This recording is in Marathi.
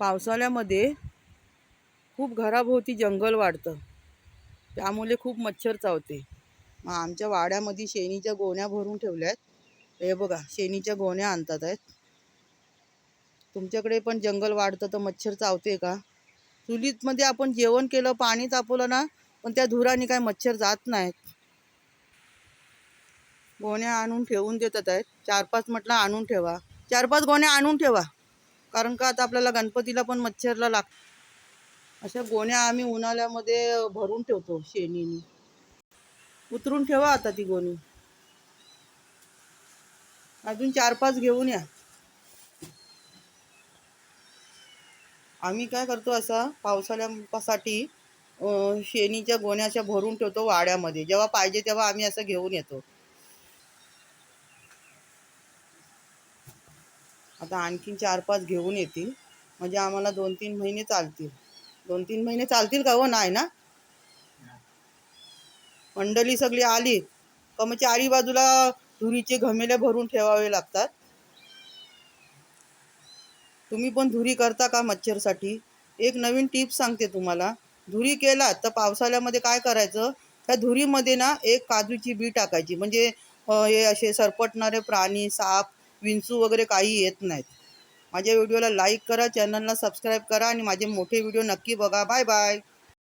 पावसाळ्यामध्ये खूप घराभोवती जंगल वाढतं. त्यामुळे खूप मच्छर चावते. मग आमच्या वाड्यामध्ये शेणीच्या गोण्या भरून ठेवल्या आहेत हे बघा शेणीच्या गोण्या आणतात आहेत. तुमच्याकडे पण जंगल वाढतं तर मच्छर चावते का? चुलीतमध्ये आपण जेवण केलं पाणी तापवलं ना पण त्या धुराने काय मच्छर जात नाहीत. गोण्या आणून ठेवून देतात आहेत. चार पाच म्हटलं आणून ठेवा. चार पाच गोण्या आणून ठेवा. कारण का आता आपल्याला गणपतीला पण मच्छरला लाग अशा गोण्या आम्ही उन्हाळ्यामध्ये भरून ठेवतो शेणीने. उतरून ठेवा आता ती गोणी. अजून चार पाच घेऊन या. आम्ही काय करतो असा पावसाळ्यासाठी शेणीच्या गोण्या अशा भरून ठेवतो वाड्यामध्ये. जेव्हा पाहिजे तेव्हा आम्ही असं घेऊन येतो. आता आणखीन चार पाच घेऊन येतील. म्हणजे आम्हाला दोन तीन महिने चालतील. दोन तीन महिने चालतील का हो? नाही ना? मंडळी सगळी आली. का मग चारी बाजूला धुरीचे घमेले भरून ठेवावे लागतात? तुम्ही पण धुरी करता का मच्छरसाठी? एक नवीन टिप्स सांगते तुम्हाला. धुरी केलात तर पावसाळ्यामध्ये काय करायचं? त्या धुरीमध्ये ना एक काजूची बी टाकायची. म्हणजे हे असे सरपटणारे प्राणी साप विंचू वगैरे काही येत नाहीत. माझ्या व्हिडिओला लाईक करा चॅनलला सबस्क्राईब करा आणि माझे मोठे व्हिडिओ नक्की बघा. Bye bye